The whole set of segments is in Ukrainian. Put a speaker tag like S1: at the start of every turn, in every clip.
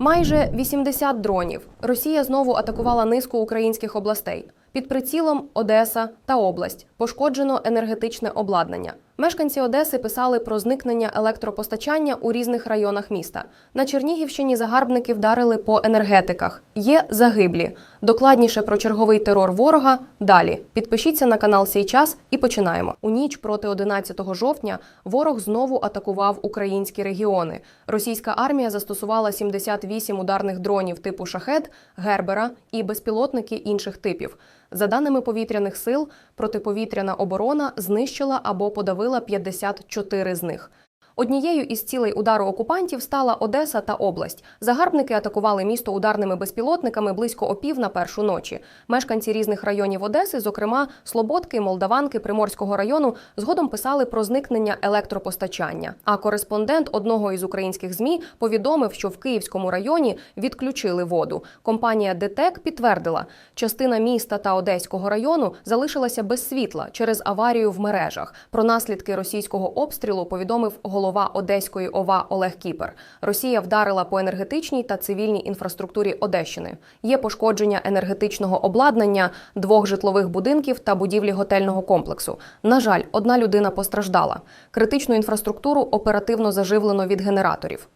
S1: Майже 80 дронів. Росія знову атакувала низку українських областей. Під прицілом Одеса та область пошкоджено енергетичне обладнання. Мешканці Одеси писали про зникнення електропостачання у різних районах міста. На Чернігівщині загарбники вдарили по енергетиках. Є загиблі. Докладніше про черговий терор ворога далі. Підпишіться на канал «Сій час» і починаємо. У ніч проти 11 жовтня ворог знову атакував українські регіони. Російська армія застосувала 78 ударних дронів типу шахет, гербера і безпілотники інших типів. За даними повітряних сил, протиповітряна оборона знищила або подавила 54 з них. Однією із цілей удару окупантів стала Одеса та область. Загарбники атакували місто ударними безпілотниками близько опів на першу ночі. Мешканці різних районів Одеси, зокрема Слободки, Молдаванки, Приморського району, згодом писали про зникнення електропостачання. А кореспондент одного із українських змі повідомив, що в Київському районі відключили воду. Компанія ДТЕК підтвердила, частина міста та Одеського району залишилася без світла через аварію в мережах. Про наслідки російського обстрілу повідомив голова Одеської ОВА Олег Кіпер. Росія вдарила по енергетичній та цивільній інфраструктурі Одещини. Є пошкодження енергетичного обладнання, двох житлових будинків та будівлі готельного комплексу. На жаль, одна людина постраждала. Критичну інфраструктуру оперативно заживлено від генераторів.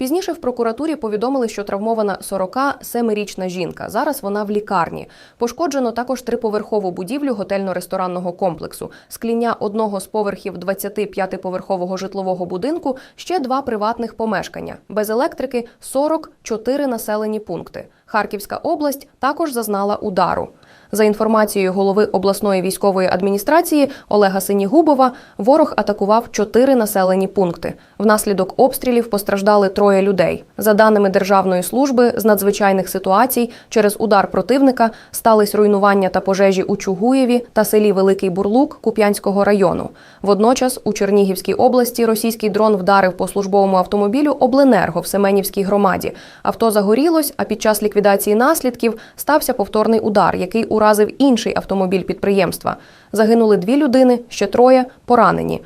S1: Пізніше в прокуратурі повідомили, що травмована 47-річна жінка. Зараз вона в лікарні. Пошкоджено також триповерхову будівлю готельно-ресторанного комплексу, скління одного з поверхів 25-поверхового житлового будинку, ще два приватних помешкання. Без електрики 44 населені пункти. Харківська область також зазнала удару. За інформацією голови обласної військової адміністрації Олега Синігубова, ворог атакував чотири населені пункти. Внаслідок обстрілів постраждали троє людей. За даними Державної служби з надзвичайних ситуацій, через удар противника стались руйнування та пожежі у Чугуєві та селі Великий Бурлук Куп'янського району. Водночас у Чернігівській області російський дрон вдарив по службовому автомобілю Обленерго в Семенівській громаді. Авто загорілось, а під час ліквідації наслідків стався повторний удар, який уразив інший автомобіль підприємства. Загинули дві людини, ще троє поранені.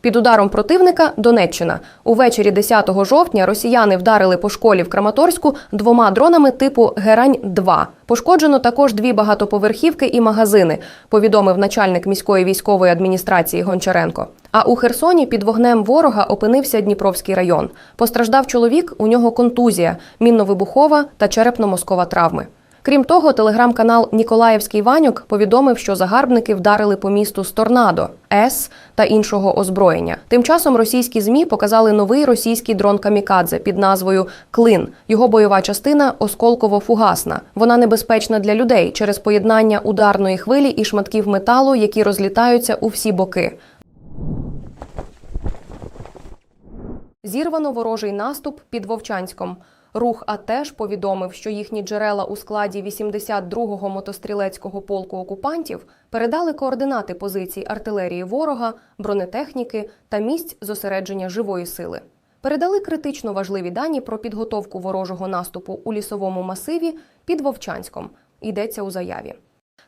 S1: Під ударом противника Донеччина. Увечері 10 жовтня росіяни вдарили по школі в Краматорську двома дронами типу Герань-2. Пошкоджено також дві багатоповерхівки і магазини, повідомив начальник міської військової адміністрації Гончаренко. А у Херсоні під вогнем ворога опинився Дніпровський район. Постраждав чоловік, у нього контузія, мінно-вибухова та черепно-мозкова травми. Крім того, телеграм-канал Ніколаївський Ванюк повідомив, що загарбники вдарили по місту з торнадо, С та іншого озброєння. Тим часом російські змі показали новий російський дрон Камікадзе під назвою Клин. Його бойова частина осколково-фугасна. Вона небезпечна для людей через поєднання ударної хвилі і шматків металу, які розлітаються у всі боки. Зірвано ворожий наступ під Вовчанськом. Рух АТЕШ повідомив, що їхні джерела у складі 82-го мотострілецького полку окупантів передали координати позицій артилерії ворога, бронетехніки та місць зосередження живої сили. Передали критично важливі дані про підготовку ворожого наступу у лісовому масиві під Вовчанськом. Йдеться у заяві.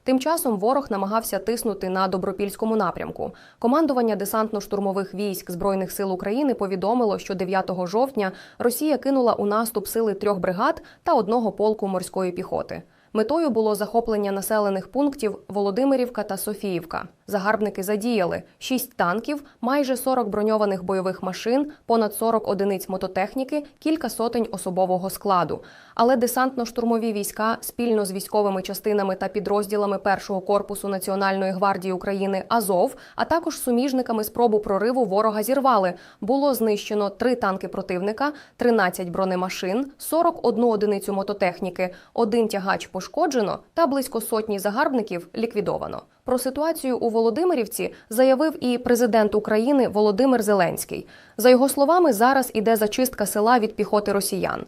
S1: Тим часом ворог намагався тиснути на добропільському напрямку. Командування десантно-штурмових військ Збройних сил України повідомило, що 9 жовтня Росія кинула у наступ сили трьох бригад та одного полку морської піхоти. Метою було захоплення населених пунктів Володимирівка та Софіївка. Загарбники задіяли 6 танків, майже 40 броньованих бойових машин, понад 40 одиниць мототехніки, кілька сотень особового складу. Але десантно-штурмові війська спільно з військовими частинами та підрозділами першого корпусу Національної гвардії України Азов, а також суміжниками спробу прориву ворога зірвали. Було знищено 3 танки противника, 13 бронемашин, 41 одиницю мототехніки, один тягач пошкоджено та близько сотні загарбників ліквідовано. Про ситуацію у Володимирівці заявив і президент України Володимир Зеленський. За його словами, зараз іде зачистка села від піхоти росіян.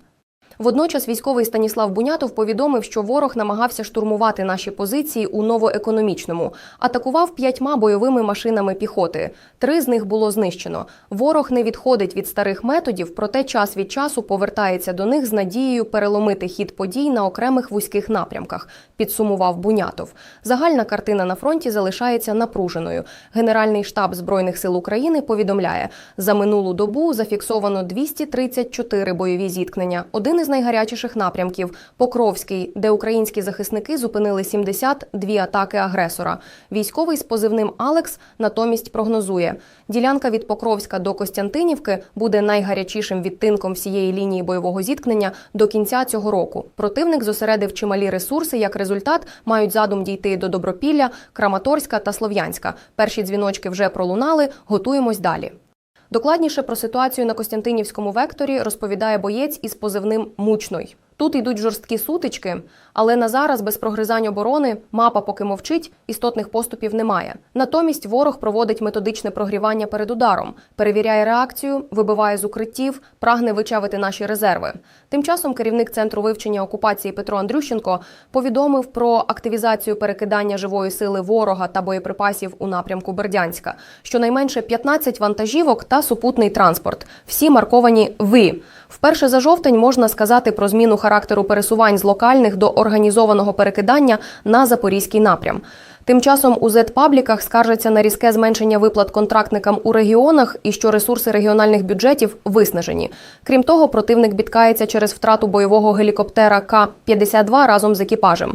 S1: Водночас військовий Станіслав Бунятов повідомив, що ворог намагався штурмувати наші позиції у новоекономічному, атакував п'ятьма бойовими машинами піхоти. Три з них було знищено. Ворог не відходить від старих методів, проте час від часу повертається до них з надією переломити хід подій на окремих вузьких напрямках. Підсумував Бунятов. Загальна картина на фронті залишається напруженою. Генеральний штаб збройних сил України повідомляє, за минулу добу зафіксовано 234 бойові зіткнення. Один із з найгарячіших напрямків Покровський, де українські захисники зупинили 72 атаки агресора. Військовий з позивним Алекс натомість прогнозує: ділянка від Покровська до Костянтинівки буде найгарячішим відтинком всієї лінії бойового зіткнення до кінця цього року. Противник зосередив чималі ресурси. Як результат, мають задум дійти до Добропілля, Краматорська та Слов'янська. Перші дзвіночки вже пролунали. Готуємось далі. Докладніше про ситуацію на Костянтинівському векторі розповідає боєць із позивним Мучной. Тут йдуть жорсткі сутички, але на зараз без прогризань оборони мапа поки мовчить, істотних поступів немає. Натомість ворог проводить методичне прогрівання перед ударом, перевіряє реакцію, вибиває з укриттів, прагне вичавити наші резерви. Тим часом керівник центру вивчення окупації Петро Андрющенко повідомив про активізацію перекидання живої сили ворога та боєприпасів у напрямку Бердянська. Щонайменше 15 вантажівок та супутний транспорт. Всі марковані ви. Вперше за жовтень можна сказати про зміну характеру пересувань з локальних до організованого перекидання на запорізький напрям. Тим часом у Z-пабліках скаржаться на різке зменшення виплат контрактникам у регіонах і що ресурси регіональних бюджетів виснажені. Крім того, противник бідкається через втрату бойового гелікоптера К-52 разом з екіпажем.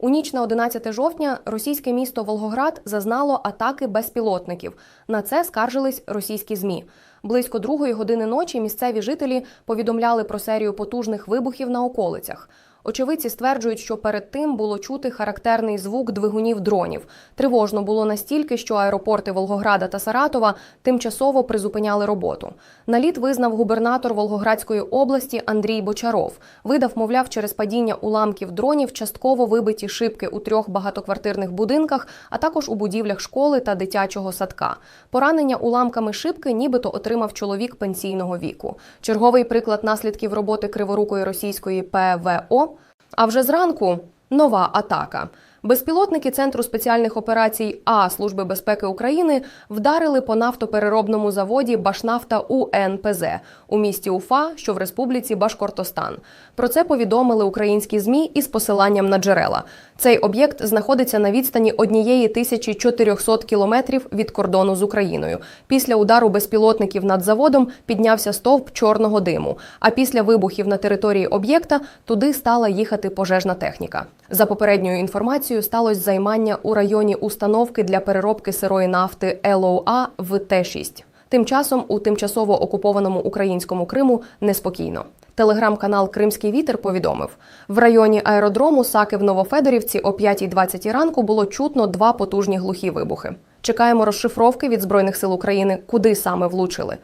S1: У ніч на 11 жовтня російське місто Волгоград зазнало атаки безпілотників. На це скаржились російські змі. Близько другої години ночі місцеві жителі повідомляли про серію потужних вибухів на околицях. Очевидці стверджують, що перед тим було чути характерний звук двигунів дронів. Тривожно було настільки, що аеропорти Волгограда та Саратова тимчасово призупиняли роботу. Наліт визнав губернатор Волгоградської області Андрій Бочаров. Видав, мовляв, через падіння уламків дронів частково вибиті шибки у трьох багатоквартирних будинках, а також у будівлях школи та дитячого садка. Поранення уламками шибки нібито отримав чоловік пенсійного віку. Черговий приклад наслідків роботи криворукої російської ПВО. А вже зранку нова атака. Безпілотники Центру спеціальних операцій А Служби безпеки України вдарили по нафтопереробному заводі Башнафта УНПЗ у місті Уфа, що в Республіці Башкортостан. Про це повідомили українські змі із посиланням на джерела. Цей об'єкт знаходиться на відстані однієї тисячі 400 кілометрів від кордону з Україною. Після удару безпілотників над заводом піднявся стовп чорного диму. А після вибухів на території об'єкта туди стала їхати пожежна техніка. За попередньою інформацією, сталося займання у районі установки для переробки сирої нафти ЛОА в Т-6. Тим часом у тимчасово окупованому українському Криму неспокійно. Телеграм-канал Кримський вітер повідомив, в районі аеродрому Саки в Новофедорівці о 5.20 ранку було чутно два потужні глухі вибухи. Чекаємо розшифровки від збройних сил України, куди саме влучили.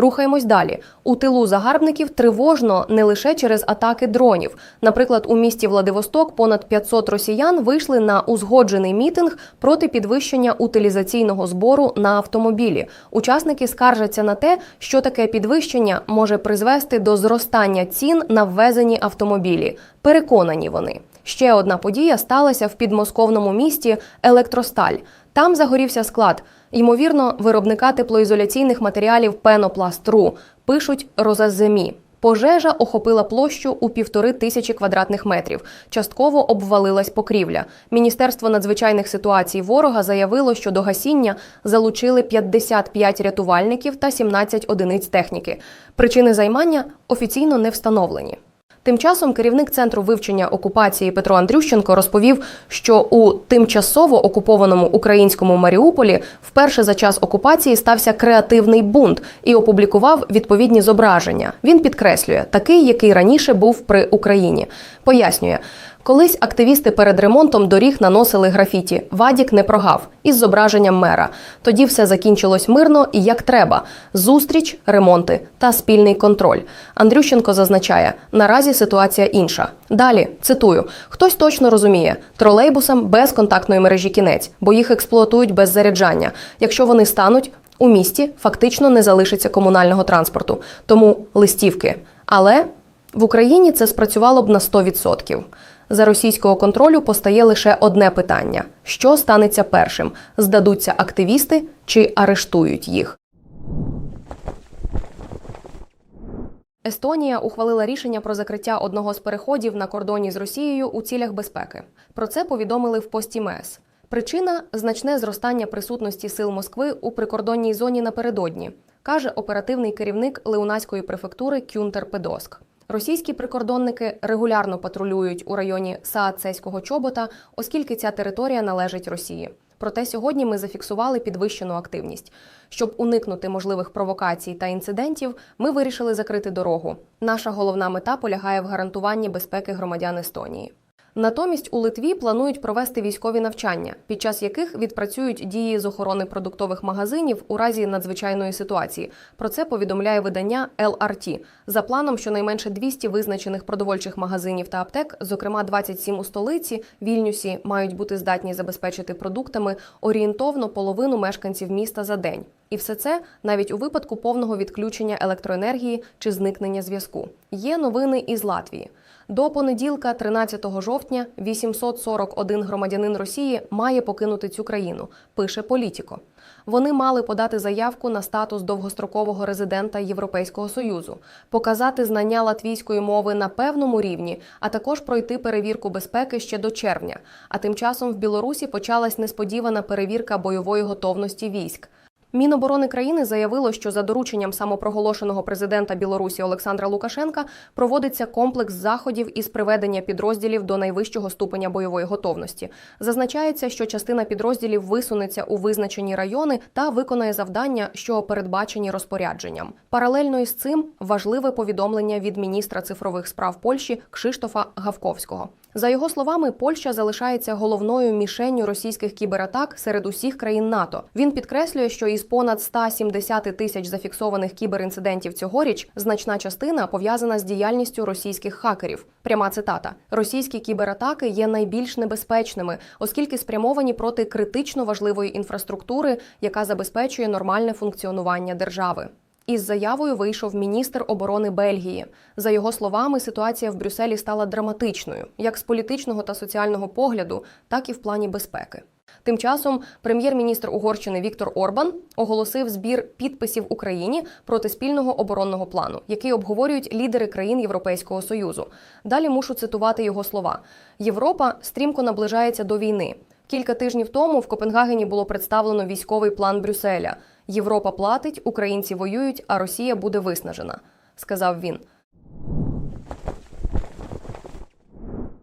S1: Рухаємось далі. У тилу загарбників тривожно не лише через атаки дронів. Наприклад, у місті Владивосток понад 500 росіян вийшли на узгоджений мітинг проти підвищення утилізаційного збору на автомобілі. Учасники скаржаться на те, що таке підвищення може призвести до зростання цін на ввезені автомобілі. Переконані вони. Ще одна подія сталася в підмосковному місті Електросталь. Там загорівся склад. Ймовірно, виробника теплоізоляційних матеріалів Пенопласт.ру, пишуть розаземі. Пожежа охопила площу у півтори тисячі квадратних метрів. Частково обвалилась покрівля. Міністерство надзвичайних ситуацій ворога заявило, що до гасіння залучили 55 рятувальників та 17 одиниць техніки. Причини займання офіційно не встановлені. Тим часом керівник центру вивчення окупації Петро Андрющенко розповів, що у тимчасово окупованому українському Маріуполі вперше за час окупації стався креативний бунт і опублікував відповідні зображення. Він підкреслює такий, який раніше був при Україні. Пояснює. Колись активісти перед ремонтом доріг наносили графіті Вадік не прогав із зображенням мера. Тоді все закінчилось мирно і як треба: зустріч, ремонти та спільний контроль. Андрющенко зазначає, наразі ситуація інша. Далі цитую: хтось точно розуміє, тролейбусам без контактної мережі кінець, бо їх експлуатують без заряджання. Якщо вони стануть. У місті фактично не залишиться комунального транспорту, тому листівки. Але в Україні це спрацювало б на 100%. За російського контролю постає лише одне питання: що станеться першим: здадуться активісти чи арештують їх? Естонія ухвалила рішення про закриття одного з переходів на кордоні з Росією у цілях безпеки. Про це повідомили в пості МЕС. Причина значне зростання присутності сил Москви у прикордонній зоні напередодні. каже оперативний керівник Леунаської префектури Кюнтер Педоск. Російські прикордонники регулярно патрулюють у районі Саацейського чобота, оскільки ця територія належить Росії. Проте сьогодні ми зафіксували підвищену активність. Щоб уникнути можливих провокацій та інцидентів, ми вирішили закрити дорогу. Наша головна мета полягає в гарантуванні безпеки громадян Естонії. Натомість у Литві планують провести військові навчання, під час яких відпрацюють дії з охорони продуктових магазинів у разі надзвичайної ситуації. Про це повідомляє видання LRT. За планом, щонайменше 200 визначених продовольчих магазинів та аптек, зокрема 27 у столиці, Вільнюсі, мають бути здатні забезпечити продуктами орієнтовно половину мешканців міста за день. І все це навіть у випадку повного відключення електроенергії чи зникнення зв'язку. Є новини із Латвії. До понеділка, 13 жовтня, 841 громадянин Росії має покинути цю країну. Пише Політіко. Вони мали подати заявку на статус довгострокового резидента Європейського союзу, показати знання латвійської мови на певному рівні, а також пройти перевірку безпеки ще до червня. А тим часом в Білорусі почалась несподівана перевірка бойової готовності військ. Міноборони країни заявило, що за дорученням самопроголошеного президента Білорусі Олександра Лукашенка проводиться комплекс заходів із приведення підрозділів до найвищого ступеня бойової готовності. Зазначається, що частина підрозділів висунеться у визначені райони та виконає завдання, що передбачені розпорядженням. Паралельно із цим важливе повідомлення від міністра цифрових справ Польщі Кшиштофа Гавковського. За його словами, Польща залишається головною мішенню російських кібератак серед усіх країн НАТО. Він підкреслює, що із понад 170 тисяч зафіксованих кіберінцидентів цьогоріч значна частина пов'язана з діяльністю російських хакерів. Пряма цитата: російські кібератаки є найбільш небезпечними, оскільки спрямовані проти критично важливої інфраструктури, яка забезпечує нормальне функціонування держави. Із заявою вийшов міністр оборони Бельгії. За його словами, ситуація в Брюсселі стала драматичною, як з політичного та соціального погляду, так і в плані безпеки. Тим часом прем'єр-міністр Угорщини Віктор Орбан оголосив збір підписів Україні проти спільного оборонного плану, який обговорюють лідери країн Європейського союзу. Далі мушу цитувати його слова: Європа стрімко наближається до війни. Кілька тижнів тому в Копенгагені було представлено військовий план Брюсселя. Європа платить, українці воюють, а Росія буде виснажена, сказав він.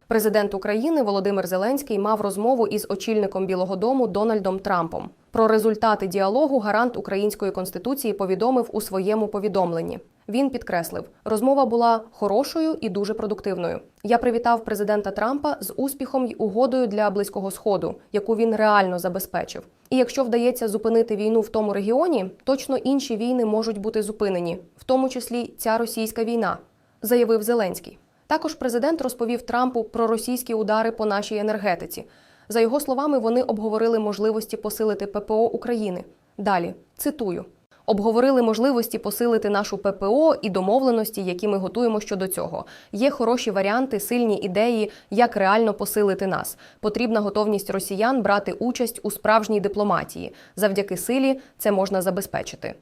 S1: Президент України Володимир Зеленський мав розмову із очільником Білого Дому Дональдом Трампом. Про результати діалогу гарант української конституції повідомив у своєму повідомленні. Він підкреслив, розмова була хорошою і дуже продуктивною. Я привітав президента Трампа з успіхом й угодою для близького сходу, яку він реально забезпечив. І якщо вдається зупинити війну в тому регіоні, точно інші війни можуть бути зупинені, в тому числі ця російська війна, заявив Зеленський. Також президент розповів Трампу про російські удари по нашій енергетиці. За його словами, вони обговорили можливості посилити ППО України. Далі цитую. Обговорили можливості посилити нашу ППО і домовленості, які ми готуємо щодо цього. Є хороші варіанти, сильні ідеї, як реально посилити нас. Потрібна готовність росіян брати участь у справжній дипломатії. Завдяки силі це можна забезпечити.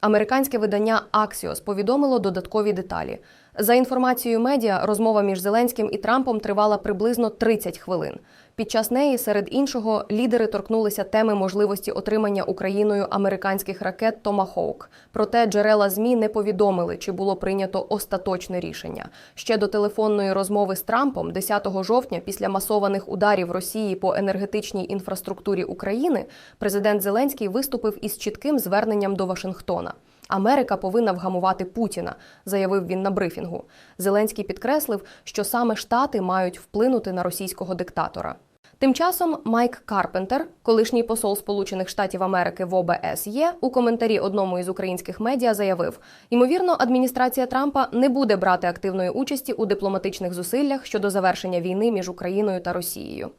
S1: Американське видання Axios повідомило додаткові деталі. За інформацією медіа, розмова між Зеленським і Трампом тривала приблизно 30 хвилин. Під час неї, серед іншого, лідери торкнулися теми можливості отримання Україною американських ракет Томахоук. Проте джерела змі не повідомили, чи було прийнято остаточне рішення. Ще до телефонної розмови з Трампом, 10 жовтня, після масованих ударів Росії по енергетичній інфраструктурі України, президент Зеленський виступив із чітким зверненням до Вашингтона. Америка повинна вгамувати Путіна, заявив він на брифінгу. Зеленський підкреслив, що саме Штати мають вплинути на російського диктатора. Тим часом Майк Карпентер, колишній посол Сполучених Штатів Америки в ОБСЄ, у коментарі одному із українських медіа заявив: ймовірно, адміністрація Трампа не буде брати активної участі у дипломатичних зусиллях щодо завершення війни між Україною та Росією.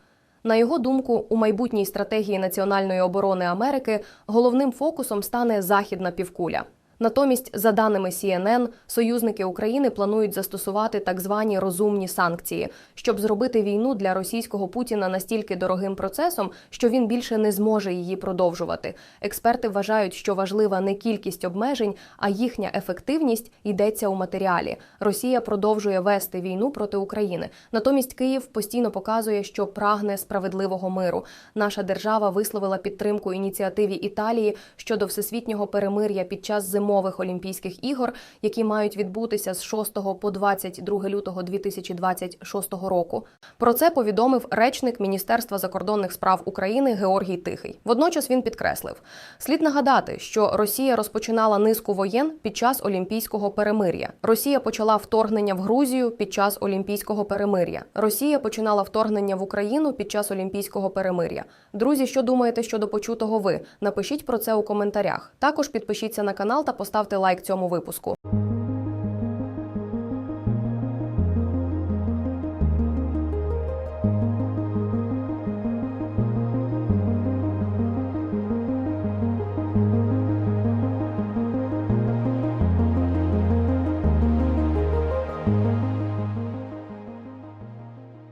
S1: На його думку, у майбутній стратегії національної оборони Америки головним фокусом стане західна півкуля. Натомість, за даними CNN, союзники України планують застосувати так звані розумні санкції, щоб зробити війну для російського Путіна настільки дорогим процесом, що він більше не зможе її продовжувати. Експерти вважають, що важлива не кількість обмежень, а їхня ефективність йдеться у матеріалі. Росія продовжує вести війну проти України. Натомість Київ постійно показує, що прагне справедливого миру. Наша держава висловила підтримку ініціативі Італії щодо всесвітнього перемир'я під час зимових Олімпійських ігор, які мають відбутися з 6 по 22 лютого 2026 року. Про це повідомив речник Міністерства закордонних справ України Георгій Тихий. Водночас він підкреслив: слід нагадати, що Росія розпочинала низку воєн під час Олімпійського перемир'я. Росія почала вторгнення в Грузію під час Олімпійського перемир'я. Росія починала вторгнення в Україну під час Олімпійського перемир'я. Друзі, що думаєте щодо почутого ви? Напишіть про це у коментарях. Також підпишіться на канал та поставте лайк цьому випуску.